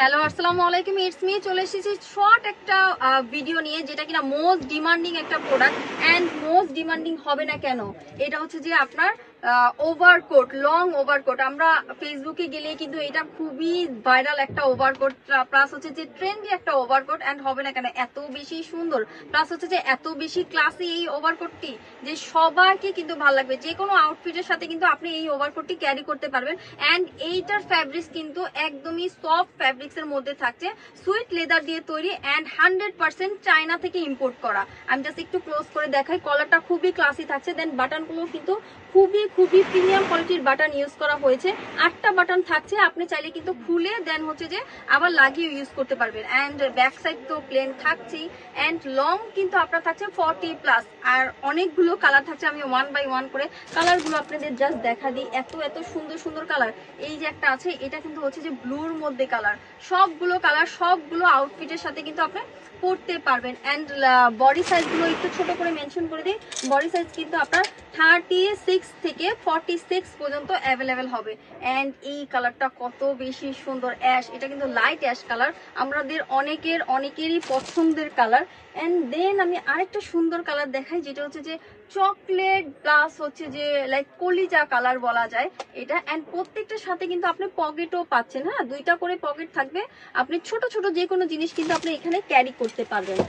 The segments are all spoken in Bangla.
হ্যালো, আসসালামু আলাইকুম ইটস মি চলে এসেছি শর্ট একটা ভিডিও নিয়ে, যেটা কিনা মোস্ট ডিমান্ডিং একটা প্রোডাক্ট অ্যান্ড মোস্ট ডিমান্ডিং হবে না কেন? এটা হচ্ছে যে আপনার ওভারকোট লং ওভারকোট আমরা ফেসবুকে গেলে কিন্তু এটা খুবই ভাইরাল একটা ওভারকোট প্লাস হচ্ছে যে ট্রেন্ডি একটা ওভারকোট অ্যান্ড হবে না কেন, এত বেশি সুন্দর। প্লাস হচ্ছে যে এত বেশি ক্লাসি এই ওভারকোটটি যে সবাইকে কিন্তু ভালো লাগবে। যে কোনো আউটফিটের সাথে কিন্তু আপনি এই ওভারকোটটি ক্যারি করতে পারবেন। অ্যান্ড এইটার ফ্যাব্রিক্স কিন্তু একদমই সফট ফ্যাব্রিক্স এর মধ্যে থাকছে। সুইট লেদার দিয়ে তৈরি অ্যান্ড হান্ড্রেড পার্সেন্ট চায়না থেকে ইম্পোর্ট করা। আমি জাস্ট একটু ক্লোজ করে দেখাই। কলারটা খুবই ক্লাসি থাকছে। দেন বাটনগুলো কিন্তু খুবই খুবই প্রিমিয়াম কোয়ালিটির বাটন ইউজ করা হয়েছে। আটটা বাটন থাকছে, আপনি চাইলে কিন্তু খুলে দেন হচ্ছে যে আবার লাগিয়ে ইউজ করতে পারবেন। অ্যান্ড ব্যাক সাইড তো প্লেন থাকছেই অ্যান্ড লং কিন্তু আপনার থাকছে ফর্টি প্লাস আর অনেকগুলো কালার থাকছে, আমি ওয়ান বাই ওয়ান করে কালারগুলো আপনাদের জাস্ট দেখা দিই। এত এত সুন্দর সুন্দর কালার এই যে একটা আছে, এটা কিন্তু হচ্ছে যে ব্লুর মধ্যে কালার সবগুলো কালার সবগুলো আউটফিটের সাথে কিন্তু আপনি পরতে পারবেন। অ্যান্ড বডি সাইজগুলো একটু ছোট করে মেনশন করে দিই। বডি সাইজ কিন্তু আপনার থার্টি সিক্স থেকে ফর্টি সিক্স পর্যন্ত অ্যাভেলেবেল হবে। অ্যান্ড এই কালারটা কত বেশি সুন্দর অ্যাশ এটা কিন্তু লাইট অ্যাশ কালার আমাদের অনেকের, অনেকেরই পছন্দের কালার অ্যান্ড দেন আমি আরেকটা সুন্দর কালার দেখাই, যেটা হচ্ছে যে চকলেট প্লাস হচ্ছে যে লাইক কলিজা কালার বলা যায় এটা। অ্যান্ড প্রত্যেকটার সাথে কিন্তু আপনি পকেটও পাচ্ছেন হ্যাঁ? দুইটা করে পকেট থাকবে। আপনি ছোট ছোট যে কোনো জিনিস কিন্তু আপনি এখানে ক্যারি করতে পারবেন।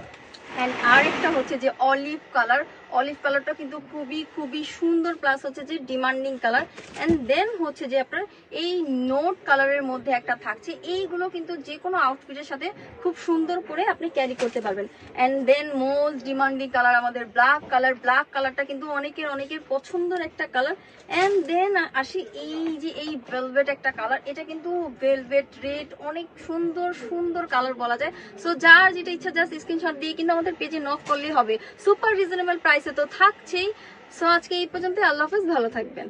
অ্যান্ড আরেকটা হচ্ছে যে অলিভ কালার অলিভ কালারটা কিন্তু খুবই খুবই সুন্দর প্লাস হচ্ছে যে ডিমান্ডিং কালার অ্যান্ড দেন হচ্ছে যে আপনার এই নোট কালারের মধ্যে একটা থাকছে। এইগুলো কিন্তু যে কোনো আউটফিটের সাথে খুব সুন্দর করে আপনি ক্যারি করতে পারবেন। And then most demanding colour আমাদের ব্ল্যাক কালার ব্ল্যাক কালারটা কিন্তু অনেকের অনেকের পছন্দের একটা কালার অ্যান্ড দেন আসি এই যে এই ভেলভেট একটা কালার এটা কিন্তু ভেলভেট রেড অনেক সুন্দর সুন্দর কালার বলা যায়। সো যার যেটা ইচ্ছা জাস্ট স্ক্রিনশট দিয়ে কিন্তু আমাদের পেজে নক করলেই হবে। সুপার রিজনেবল প্রাইসে তো থাকছেই। সো আজকে এই পর্যন্ত আল্লাহ হাফেজ ভালো থাকবেন।